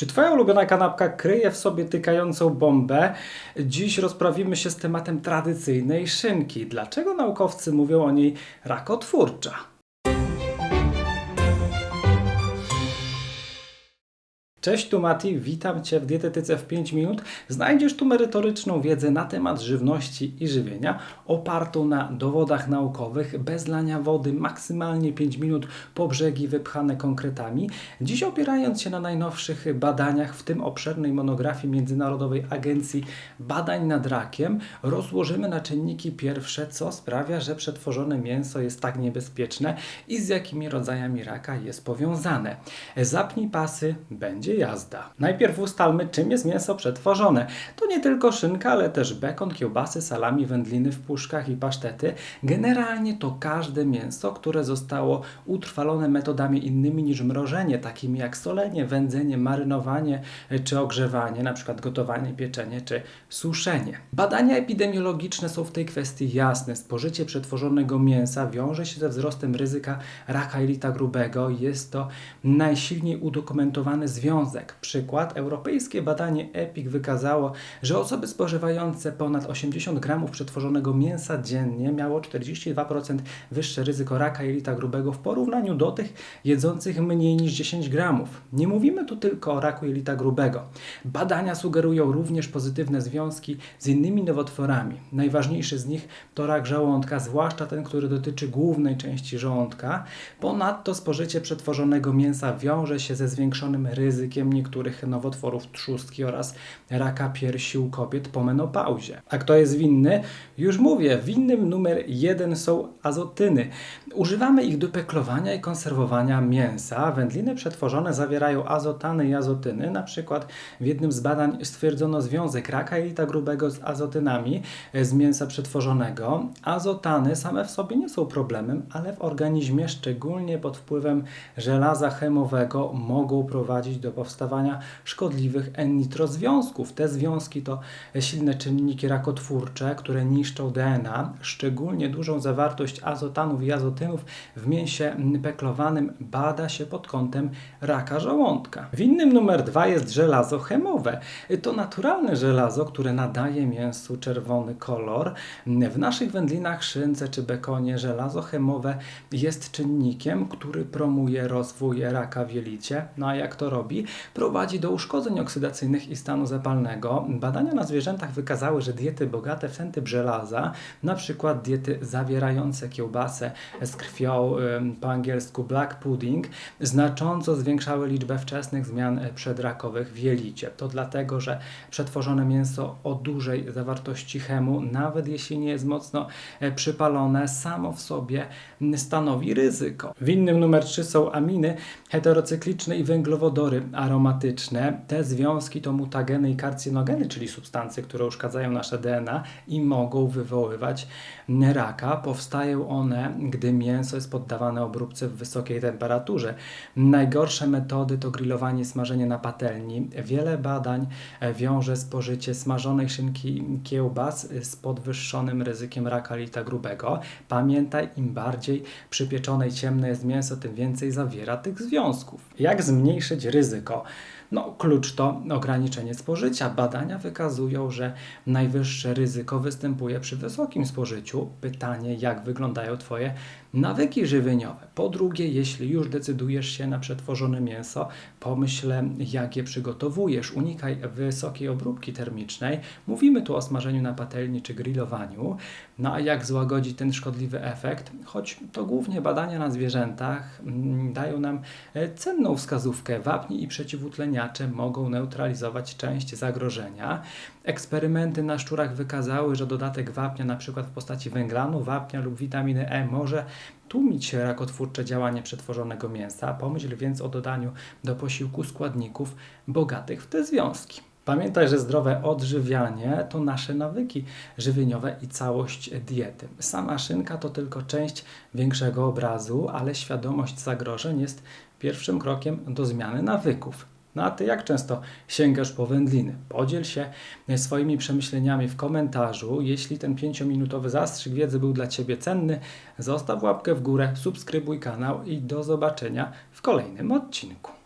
Czy Twoja ulubiona kanapka kryje w sobie tykającą bombę? Dziś rozprawimy się z tematem tradycyjnej szynki. Dlaczego naukowcy mówią o niej rakotwórcza? Cześć, tu Mati, witam Cię w Dietetyce w 5 minut. Znajdziesz tu merytoryczną wiedzę na temat żywności i żywienia, opartą na dowodach naukowych, bez lania wody, maksymalnie 5 minut po brzegi wypchane konkretami. Dziś opierając się na najnowszych badaniach, w tym obszernej monografii Międzynarodowej Agencji Badań nad Rakiem, rozłożymy na czynniki pierwsze, co sprawia, że przetworzone mięso jest tak niebezpieczne i z jakimi rodzajami raka jest powiązane. Zapnij pasy, będzie będzie jazda. Najpierw ustalmy, czym jest mięso przetworzone. To nie tylko szynka, ale też bekon, kiełbasy, salami, wędliny w puszkach i pasztety. Generalnie to każde mięso, które zostało utrwalone metodami innymi niż mrożenie, takimi jak solenie, wędzenie, marynowanie czy ogrzewanie, na przykład gotowanie, pieczenie czy suszenie. Badania epidemiologiczne są w tej kwestii jasne. Spożycie przetworzonego mięsa wiąże się ze wzrostem ryzyka raka jelita grubego. Jest to najsilniej udokumentowany związek związek. Przykład, europejskie badanie EPIC wykazało, że osoby spożywające ponad 80 gramów przetworzonego mięsa dziennie miało 42% wyższe ryzyko raka jelita grubego w porównaniu do tych jedzących mniej niż 10 gramów. Nie mówimy tu tylko o raku jelita grubego. Badania sugerują również pozytywne związki z innymi nowotworami. Najważniejszy z nich to rak żołądka, zwłaszcza ten, który dotyczy głównej części żołądka. Ponadto spożycie przetworzonego mięsa wiąże się ze zwiększonym ryzykiem niektórych nowotworów trzustki oraz raka piersi u kobiet po menopauzie. A kto jest winny? Już mówię, winnym numer jeden są azotyny. Używamy ich do peklowania i konserwowania mięsa. Wędliny przetworzone zawierają azotany i azotyny. Na przykład w jednym z badań stwierdzono związek raka jelita grubego z azotynami z mięsa przetworzonego. Azotany same w sobie nie są problemem, ale w organizmie, szczególnie pod wpływem żelaza chemowego, mogą prowadzić do powstawania szkodliwych N-nitrozwiązków. Te związki to silne czynniki rakotwórcze, które niszczą DNA. Szczególnie dużą zawartość azotanów i azotynów w mięsie peklowanym bada się pod kątem raka żołądka. Winnym numer dwa jest żelazo chemowe. To naturalne żelazo, które nadaje mięsu czerwony kolor. W naszych wędlinach, szynce czy bekonie żelazo chemowe jest czynnikiem, który promuje rozwój raka w jelicie. No a jak to robi? Prowadzi do uszkodzeń oksydacyjnych i stanu zapalnego. Badania na zwierzętach wykazały, że diety bogate w ten typ żelaza, na przykład diety zawierające kiełbasę z krwią, po angielsku black pudding, znacząco zwiększały liczbę wczesnych zmian przedrakowych w jelicie. To dlatego, że przetworzone mięso o dużej zawartości chemu, nawet jeśli nie jest mocno e, przypalone, samo w sobie stanowi ryzyko. W innym numer 3 są aminy heterocykliczne i węglowodory aromatyczne. Te związki to mutageny i karcynogeny, czyli substancje, które uszkadzają nasze DNA i mogą wywoływać raka. Powstają one, gdy mięso jest poddawane obróbce w wysokiej temperaturze. Najgorsze metody to grillowanie, smażenie na patelni. Wiele badań wiąże spożycie smażonej szynki kiełbas z podwyższonym ryzykiem raka lita grubego. Pamiętaj, im bardziej przypieczone i ciemne jest mięso, tym więcej zawiera tych związków. Jak zmniejszyć ryzyko? か。No, klucz to ograniczenie spożycia. Badania wykazują, że najwyższe ryzyko występuje przy wysokim spożyciu. Pytanie, jak wyglądają Twoje nawyki żywieniowe. Po drugie, jeśli już decydujesz się na przetworzone mięso, pomyśl, jak je przygotowujesz. Unikaj wysokiej obróbki termicznej. Mówimy tu o smażeniu na patelni czy grillowaniu. No a jak złagodzić ten szkodliwy efekt? Choć to głównie badania na zwierzętach mm, dają nam e, cenną wskazówkę. Wapni i mogą neutralizować część zagrożenia. Eksperymenty na szczurach wykazały, że dodatek wapnia, przykład w postaci węglanu, wapnia lub witaminy E, może tłumić rakotwórcze działanie przetworzonego mięsa. Pomyśl więc o dodaniu do posiłku składników bogatych w te związki. Pamiętaj, że zdrowe odżywianie to nasze nawyki żywieniowe i całość diety. Sama szynka to tylko część większego obrazu, ale świadomość zagrożeń jest pierwszym krokiem do zmiany nawyków. No a Ty jak często sięgasz po wędliny? Podziel się swoimi przemyśleniami w komentarzu. Jeśli ten pięciominutowy zastrzyk wiedzy był dla Ciebie cenny, zostaw łapkę w górę, subskrybuj kanał i do zobaczenia w kolejnym odcinku.